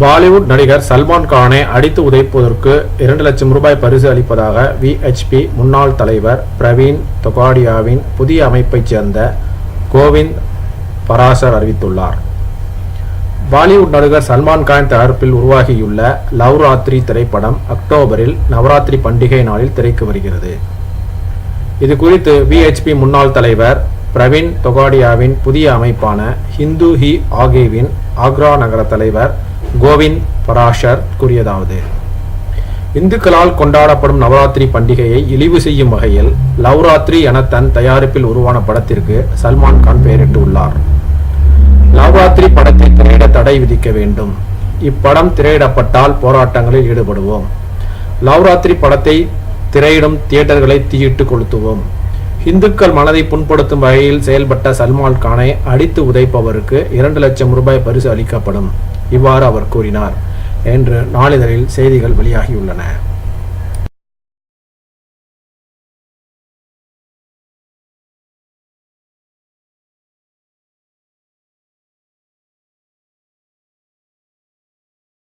பாலிவுட் நடிகர் சல்மான் கானை அடித்து உதைப்பதற்கு இரண்டு லட்சம் ரூபாய் பரிசு அளிப்பதாக விஹெச்பி முன்னாள் தலைவர் பிரவீன் தொகாடியாவின் புதிய அமைப்பைச் சேர்ந்த கோவிந்த் பராசர் அறிவித்துள்ளார். பாலிவுட் நடிகர் சல்மான் கான் தயாரிப்பில் உருவாகியுள்ள லவ் ராத்திரி திரைப்படம் அக்டோபரில் நவராத்திரி பண்டிகை நாளில் திரைக்கு வருகிறது. இது குறித்து விஹெச்பி முன்னாள் தலைவர் பிரவீன் தொகாடியாவின் புதிய அமைப்பான ஹிந்து ஹி ஆகேவின் ஆக்ரா நகர தலைவர் கோவிந்த் பராஷர் கூறியதாவது இந்துக்களால் கொண்டாடப்படும் நவராத்திரி பண்டிகையை இழிவு செய்யும் வகையில் லவ்ராத்திரி என தன் தயாரிப்பில் உருவான படத்திற்கு சல்மான் கான் பெயரிட்டு உள்ளார் நவராத்திரி படத்தை திரையிட தடை விதிக்க வேண்டும். இப்படம் திரையிடப்பட்டால் போராட்டங்களில் ஈடுபடுவோம். லவ்ராத்திரி படத்தை திரையிடும் தியேட்டர்களை தீயிட்டு கொளுத்துவோம். இந்துக்கள் மனதை புண்படுத்தும் வகையில் செயல்பட்ட சல்மான் கானை அடித்து உதைப்பவருக்கு இரண்டு லட்சம் ரூபாய் பரிசு அளிக்கப்படும். இவ்வாறு அவர் கூறினார். என்று நாளிதழில் செய்திகள் வெளியாகியுள்ளன.